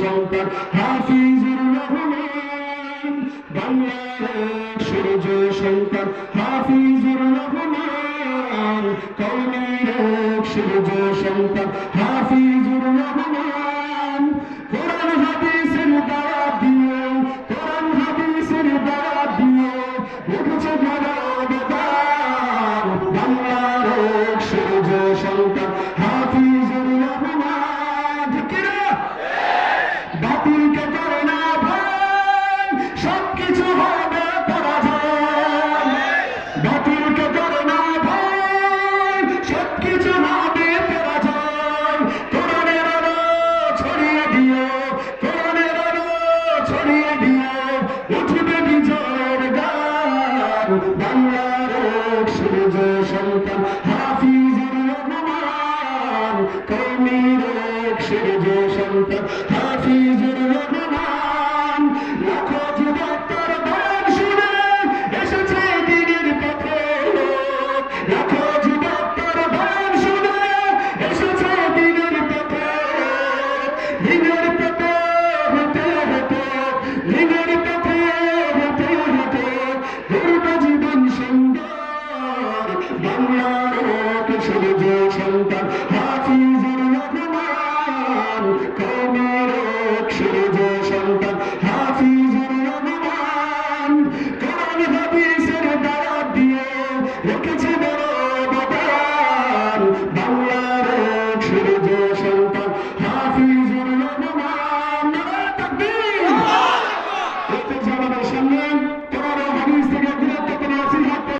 সন্তান হাফিজুর রহমান বাংলার সূর্য সন্তান হাফিজুর রহমান কৌমের সূর্য সন্তান হাফিজুর রহমান কোরআন হাদিসের দাওয়াত দিয়ে কোরআন হাদিসের দাওয়াত দিয়ে উঠেছে মানবতার বাংলার সূর্য সন্তান হাফিজুর রহমান কৌমির সূর্য সন্তান হাফিজুর রহমান।